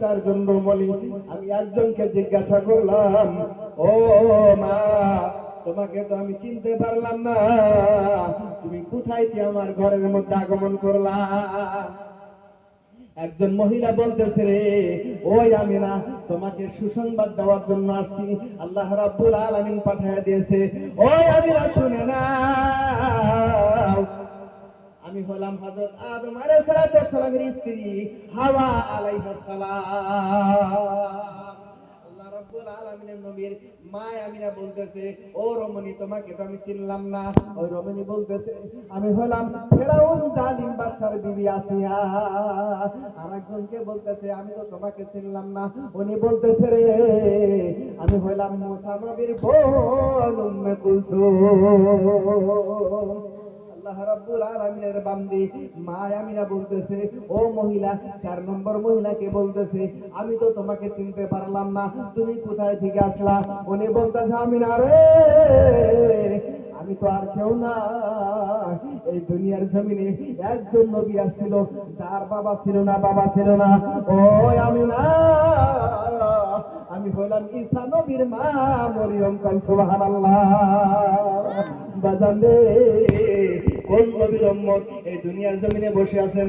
চারজন রমণী আমি একজনকে জিজ্ঞাসা করলাম, ও মা, তোমাকে তো আমি চিনতে পারলাম না, তুমি কোথায় কি আমার ঘরের মধ্যে আগমন করলা? একজন মহিলা বলতেছে রে, ওই আমি না, তোমাকে সুসংবাদ দেওয়ার জন্য আসছি, আল্লাহ রাব্বুল আলামিন পাঠিয়ে দিয়েছে। ওই আমি না, শুনে না আমি হলাম হযরত আদম আলাইহিস সালামের স্ত্রী হাওয়া আলাইহিস নবীর বলতেছে, ও রমণী, তোমাকে তো আমি চিনলাম না। রমণী বলতেছে, আমি হলাম ফেরাউন জালিম বাদশার বিবি আসিয়া। বলতেছে, আমি তো তোমাকে চিনলাম না। উনি বলতেছে, রে, আমি হলাম মুসা নবীর বোন উম্মে আল্লাহ রাব্বুল আলামিনের বান্দি। মা বলতেছে, ও মহিলা, চার নম্বর মহিলাকে বলতেছে, আমি তো তোমাকে চিনতে পারলাম না, তুমি কোথায় থেকে আসলা? উনি বলতেছে, আমিনা রে, আমি তো আর কেউ না। এই দুনিয়ার জমিনে একজন নবী আসছিল, যার বাবা ছিল না, বাবা ছিল না। ও আমি না আমি হলাম ঈসা নবীর মা, মরিয়ম কাল সুবহানাল্লাহ। বাজান কোন নবীর এই দুনিয়ার জমিনে বসে আছেন।